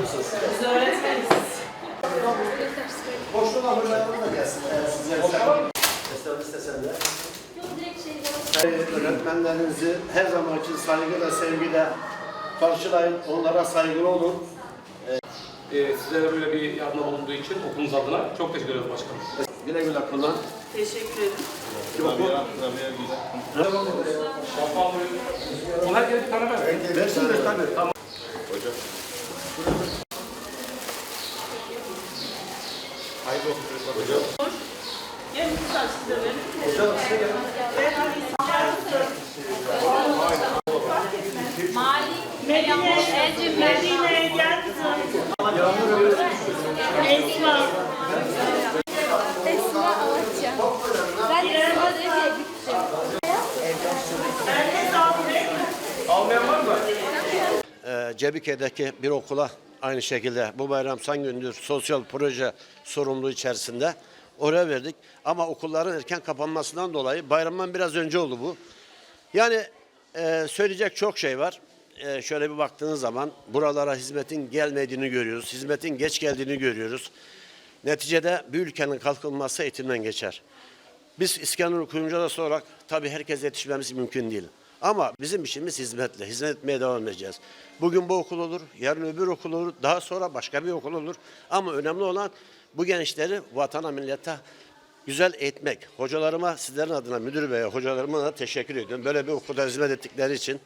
mısınız? Biz öğretmeniz. Boşluğuna hocalarına da gelsin. Eğer sizler Esnaf istesen de. Öğretmenlerinizi her zaman için saygıyla, sevgiyle karşılayın. Onlara saygılı olun. Ee, sizlere böyle bir yardım bulunduğu için okulumuz adına çok teşekkür ederiz başkanım. Güle güle kullan. Teşekkür ederim. Şafağı Ona herkese bir tane ver. Versinler tabii. Tamam. Gel güzel size verin. Hocam size gelin. Medine, gel kızım. Cebike'deki bir okula aynı şekilde bu bayram san gündür sosyal proje sorumluluğu içerisinde oraya verdik. Ama okulların erken kapanmasından dolayı bayramdan biraz önce oldu bu. Yani e, söyleyecek çok şey var. E, şöyle bir baktığınız zaman buralara hizmetin gelmediğini görüyoruz. Hizmetin geç geldiğini görüyoruz. Neticede bir ülkenin kalkınması eğitimden geçer. Biz İskenderun Kuyumcu'da olarak tabii herkes yetişmemiz mümkün değil. Ama bizim işimiz hizmetle, hizmet etmeye devam edeceğiz. Bugün bu okul olur, yarın öbür okul olur, daha sonra başka bir okul olur. Ama önemli olan bu gençleri vatana, millete güzel eğitmek. Hocalarıma, sizlerin adına müdür beye, hocalarıma da teşekkür ediyorum. Böyle bir okulda hizmet ettikleri için.